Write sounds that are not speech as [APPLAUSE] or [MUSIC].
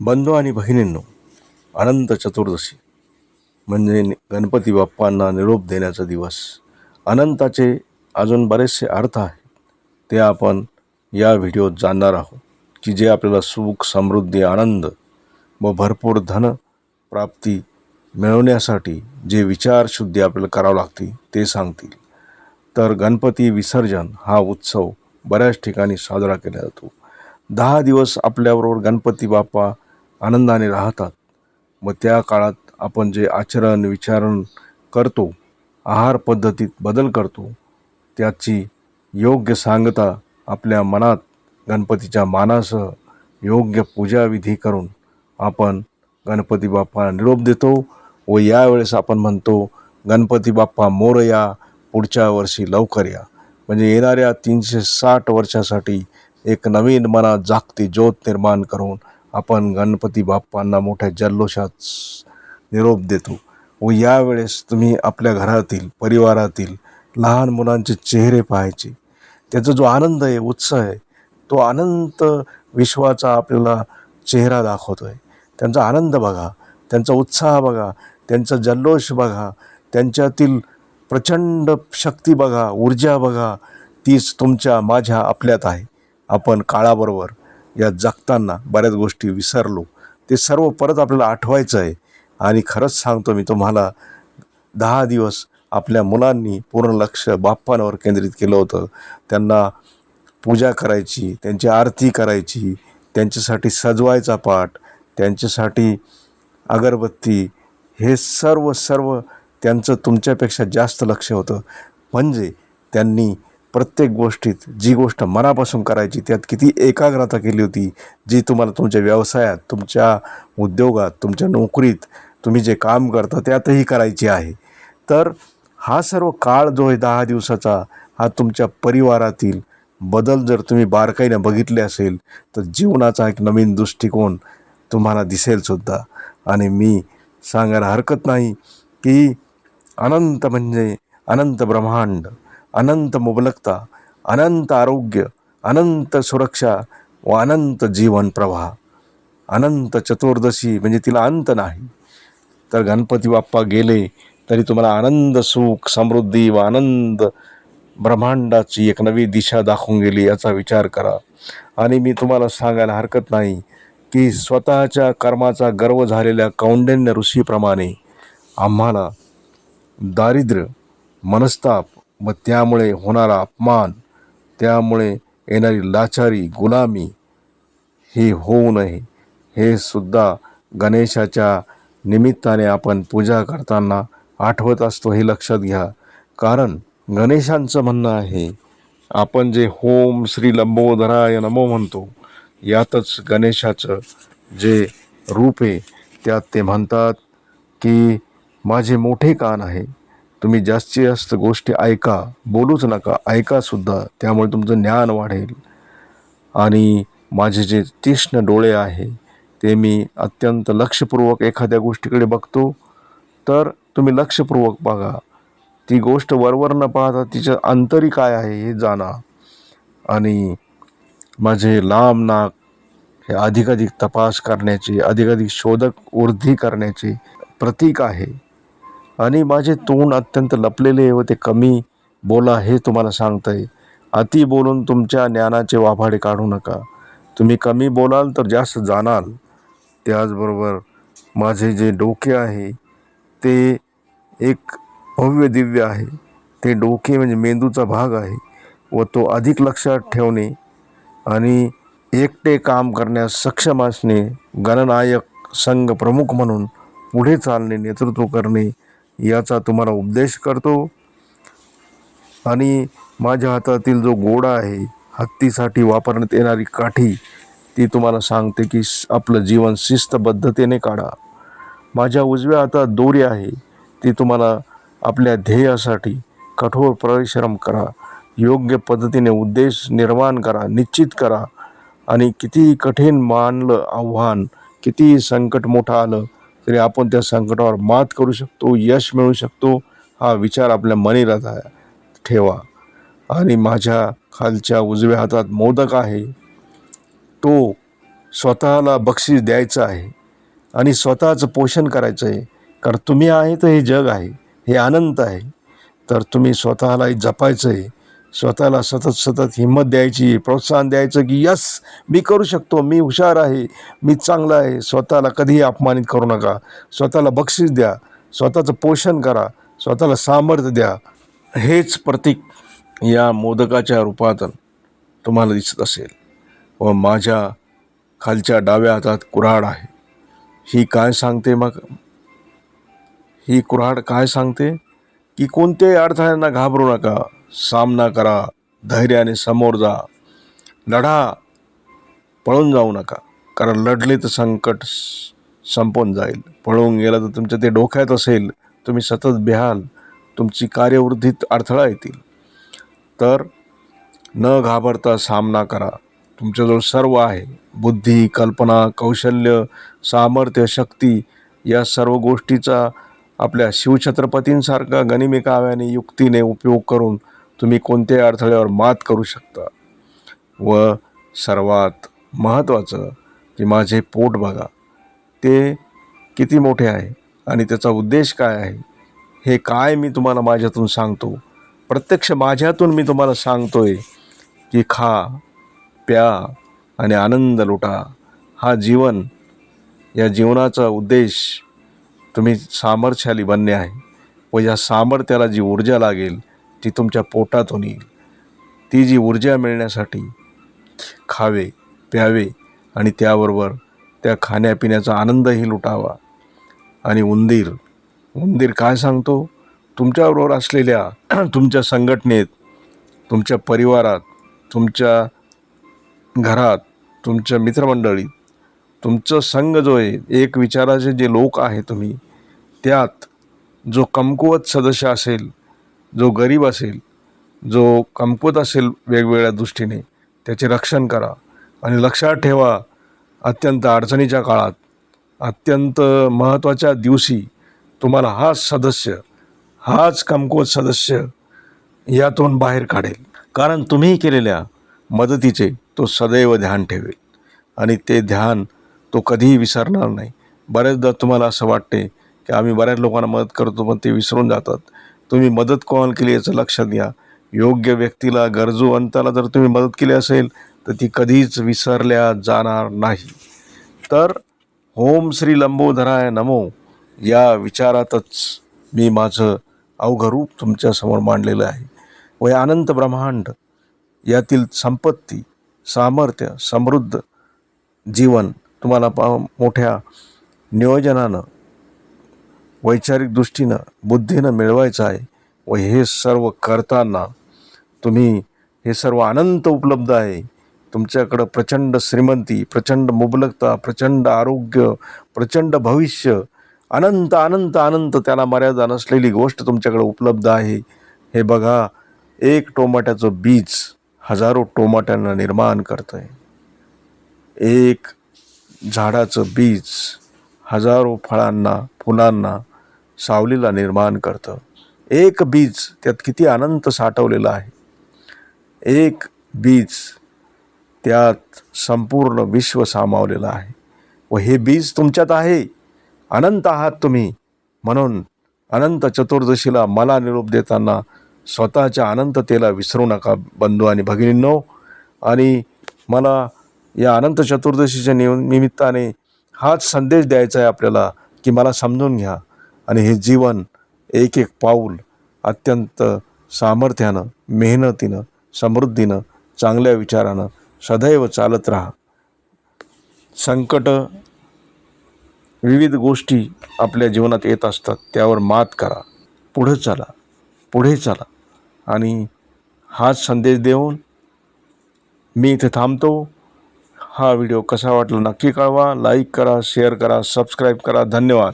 बंधू आणि भगिनींनो अनंत चतुर्दशी म्हणजे गणपती बाप्पांना निरोप देण्याचा दिवस. अनंताचे अजून बरेचसे अर्थ आहेत ते आपण या व्हिडिओत जाणणार आहोत की जे आपल्याला सुख समृद्धी आनंद व भरपूर धन प्राप्ती मिळवण्यासाठी जे विचारशुद्धी आपल्याला करावं लागते ते सांगतील. तर गणपती विसर्जन हा उत्सव बऱ्याच ठिकाणी साजरा केला जातो. दहा दिवस आपल्याबरोबर गणपती बाप्पा आनंदाने राहतात. व त्या काळात आपण जे आचरण विचारण करतो आहार पद्धतीत बदल करतो त्याची योग्य सांगता आपल्या मनात गणपतीच्या मानासह योग्य पूजाविधी करून आपण गणपती बाप्पा निरोप देतो व यावेळेस आपण म्हणतो गणपती बाप्पा मोर या पुढच्या वर्षी लवकर या. म्हणजे येणाऱ्या तीनशे साठ वर्षासाठी एक नवीन मनात जागती ज्योत निर्माण करून आपण गणपती बाप्पांना मोठ्या जल्लोषात निरोप देतो व यावेळेस तुम्ही आपल्या घरातील परिवारातील लहान मुलांचे चेहरे पाहायचे. त्याचा जो आनंद आहे उत्साह आहे तो अनंत विश्वाचा आपल्याला चेहरा दाखवतो आहे त्यांचा आनंद बघा त्यांचा उत्साह बघा त्यांचा जल्लोष बघा त्यांच्यातील प्रचंड शक्ती बघा ऊर्जा बघा तीच तुमच्या माझ्या आपल्यात आहे. आपण काळाबरोबर या जगताना बऱ्याच गोष्टी विसरलो. ते सर्व परत आपल्याला आठवायचं आहे. आणि खरंच सांगतो मी तुम्हाला दहा दिवस आपल्या मुलांनी पूर्ण लक्ष बाप्पांवर केंद्रित केलं होतं. त्यांना पूजा करायची त्यांची आरती करायची त्यांच्यासाठी सजवायचा पाठ त्यांच्यासाठी अगरबत्ती हे सर्व सर्व त्यांचं तुमच्यापेक्षा जास्त लक्ष होतं. म्हणजे त्यांनी प्रत्येक गोष्टीत जी गोष्ट मनापासून करायची त्यात किती एकाग्रता केली होती जी तुम्हाला तुमच्या व्यवसायात तुमच्या उद्योगात तुमच्या नोकरीत तुम्ही जे काम करता त्यातही करायची आहे. तर हा सर्व काळ जो आहे दहा दिवसाचा हा तुमच्या परिवारातील बदल जर तुम्ही बारकाईने बघितले असेल तर जीवनाचा एक नवीन दृष्टिकोन तुम्हाला दिसेलसुद्धा आणि मी सांगायला हरकत नाही की अनंत म्हणजे अनंत ब्रह्मांड अनंत मुबलकता अनंत आरोग्य अनंत सुरक्षा व अनंत जीवन प्रवाह अनंत चतुर्दशी म्हणजे तिला अंत नाही तर गणपती बाप्पा गेले तरी तुम्हाला आनंद सुख समृद्धी व आनंद ब्रह्मांडाची एक नवी दिशा दाखवून गेली याचा विचार करा आणि मी तुम्हाला सांगायला हरकत नाही की स्वतःच्या कर्माचा गर्व झालेल्या कौंडण्य ऋषीप्रमाणे आम्हाला दारिद्र्य मनस्ताप मग त्यामुळे होणारा अपमान त्यामुळे येणारी लाचारी गुलामी ही होऊ नये. हे सुद्धा गणेशाच्या निमित्ताने आपण पूजा करताना आठवत असतो हे लक्षात घ्या. कारण गणेशांचं म्हणणं आहे आपण जे होम श्री लंबोदराय नमो म्हणतो यातच गणेशाचं जे रूप आहे त्यात ते म्हणतात की माझे मोठे कान आहे तुम्ही जास्तीत जास्त गोष्टी ऐका बोलूच नका ऐकासुद्धा त्यामुळे तुमचं ज्ञान वाढेल. आणि माझे जे तीक्ष्ण डोळे आहे ते मी अत्यंत लक्षपूर्वक एखाद्या गोष्टीकडे बघतो तर तुम्ही लक्षपूर्वक बघा. ती गोष्ट वरवर न पाहता तिचं अंतरी काय आहे हे जाणा. आणि माझे लांब नाक हे अधिकाधिक तपास करण्याचे अधिकाधिक शोधक वृद्धी करण्याचे प्रतीक आहे. आणि माझे तोंड अत्यंत लपलेले व ते कमी. बोला हे तुम्हाला सांगत आहे अति बोलून तुमच्या ज्ञानाचे वाभाडे काढू नका. तुम्ही कमी बोलाल तर जास्त जाणाल. त्याचबरोबर माझे जे डोके आहे ते एक भव्य दिव्य आहे. ते डोके म्हणजे मेंदूचा भाग आहे व तो अधिक लक्षात ठेवणे आणि एकटे काम करण्यास सक्षम असणे गणनायक संघ प्रमुख म्हणून पुढे चालणे नेतृत्व करणे याचा तुम्हाला उपदेश करतो. आणि माझ्या हातातील जो गोडा आहे हत्तीसाठी वापरण्यात येणारी काठी ती तुम्हाला सांगते की आपलं जीवन शिस्तबद्धतेने काढा. माझ्या उजव्या हातात दोरी आहे ती तुम्हाला आपल्या ध्येयासाठी कठोर परिश्रम करा. योग्य पद्धतीने उद्देश निर्माण करा निश्चित करा. आणि कितीही कठीण मानलं आव्हान कितीही संकट मोठं आलं तरी आपण त्या संकटावर मात करू शकतो यश मिळू शकतो. हा विचार आपल्या मनी ठेवा. आणि माझ्या खालच्या उजव्या हातात मोदक आहे. तो स्वतःला बक्षीस द्यायचं आहे. आणि स्वतःचं पोषण करायचं आहे. कारण तुम्ही आहे तर हे जग आहे. हे अनंत आहे. तर तुम्ही स्वतःलाही जपायचं आहे. स्वतःला सतत सतत हिंमत द्यायची प्रोत्साहन द्यायचं की यस मी करू शकतो मी हुशार आहे मी चांगला आहे स्वतःला कधीही अपमानित करू नका. स्वतःला बक्षीस द्या स्वतःचं पोषण करा स्वतःला सामर्थ्य द्या. हेच प्रतीक या मोदकाच्या रूपात तुम्हाला दिसत असेल. व माझ्या खालच्या डाव्या हातात कुऱ्हाड आहे. ही काय सांगते मग? ही कुऱ्हाड काय सांगते? की कोणत्याही अडथळ्यांना घाबरू नका. सामना करा धैर्याने समोर जा. लढा पळून जाऊ नका कारण लढले तर संकट संपून जाईल. पळून गेलं तर तुमच्या ते डोक्यात असेल तुम्ही सतत बिहाल तुमची कार्यवृद्धीत अडथळा येतील. तर न घाबरता सामना करा. तुमच्याजवळ सर्व आहे. बुद्धी कल्पना कौशल्य सामर्थ्य शक्ती या सर्व गोष्टीचा आपल्या शिवछत्रपतींसारखा गनिमी काव्याने युक्तीने उपयोग करून तुम्ही कोणत्याही अडथळ्यावर मात करू शकता. व सर्वात महत्त्वाचं की माझे पोट बघा. ते किती मोठे आहे आणि त्याचा उद्देश काय आहे? हे काय मी तुम्हाला माझ्यातून सांगतो? प्रत्यक्ष माझ्यातून मी तुम्हाला सांगतो आहे की खा प्या आणि आनंद लुटा. हा जीवन या जीवनाचा उद्देश तुम्ही सामर्थ्याली बनणे आहे. व या सामर्थ्याला जी ऊर्जा लागेल ती तुमच्या पोटातून येईल. ती जी ऊर्जा मिळण्यासाठी खावे प्यावे आणि त्याबरोबर त्या खाण्यापिण्याचा आनंदही लुटावा. आणि उंदीर उंदीर काय सांगतो? तुमच्याबरोबर असलेल्या [CLEARS THROAT] तुमच्या संघटनेत तुमच्या परिवारात तुमच्या घरात तुमच्या मित्रमंडळीत तुमचं संघ जो आहे एक विचाराचे जे लोक आहे तुम्ही त्यात जो कमकुवत सदस्य असेल जो गरीब असेल जो कमकुवत असेल वेगवेगळ्या दृष्टीने त्याचे रक्षण करा आणि लक्षात ठेवा अत्यंत अडचणीच्या काळात अत्यंत महत्त्वाच्या दिवशी तुम्हाला हाच सदस्य हाच कमकुवत सदस्य यातून बाहेर काढेल. कारण तुम्ही केलेल्या मदतीचे तो सदैव ध्यान ठेवेल आणि ते ध्यान तो कधीही विसरणार नाही. बऱ्याचदा तुम्हाला असं वाटते की आम्ही बऱ्याच लोकांना मदत करतो पण ते विसरून जातात. तुम्ही मदत कोणाला केली याचं लक्षात घ्या. योग्य व्यक्तीला गरजू अंताला जर तुम्ही मदत केली असेल तर ती कधीच विसरल्या जाणार नाही. तर ओम श्री लंबोधराय नमो या विचारातच मी माझं अवघरूप तुमच्यासमोर मांडलेलं आहे. व या अनंत ब्रह्मांड यातील संपत्ती सामर्थ्य समृद्ध जीवन तुम्हाला पा मोठ्या नियोजनानं वैचारिक दृष्टीनं बुद्धीनं मिळवायचं आहे व हे सर्व करताना तुम्ही हे सर्व अनंत उपलब्ध आहे. तुमच्याकडं प्रचंड श्रीमंती प्रचंड मुबलकता प्रचंड आरोग्य प्रचंड भविष्य अनंत अनंत अनंत त्याला मर्यादा नसलेली गोष्ट तुमच्याकडे उपलब्ध आहे. हे बघा एक टोमॅटोचं बीज हजारो टोमॅटोंना निर्माण करतं आहे एक झाडाचं बीज हजारो फळांना फुलांना सावलीला निर्माण करतं. एक बीज त्यात किती अनंत साठवलेलं आहे. एक बीज त्यात संपूर्ण विश्व सामावलेलं आहे. व हे बीज तुमच्यात आहे. अनंत आहात तुम्ही. म्हणून अनंत चतुर्दशीला मला निरोप देताना स्वतःच्या अनंततेला विसरू नका बंधू आणि भगिनींनो. आणि मला या अनंत चतुर्दशीच्या नि निमित्ताने हाच संदेश द्यायचा आहे आपल्याला की मला समजून घ्या. आणि हे जीवन एक एक पाऊल अत्यंत सामर्थ्यानं मेहनतीनं समृद्धीनं चांगल्या विचारानं सदैव चालत राहा. संकट विविध गोष्टी आपल्या जीवनात येत असतात त्यावर मात करा. पुढं चला पुढे चला. आणि हाच संदेश देऊन मी इथे थांबतो. हा व्हिडिओ कसा वाटला नक्की कळवा. लाईक करा शेअर करा सबस्क्राईब करा. धन्यवाद.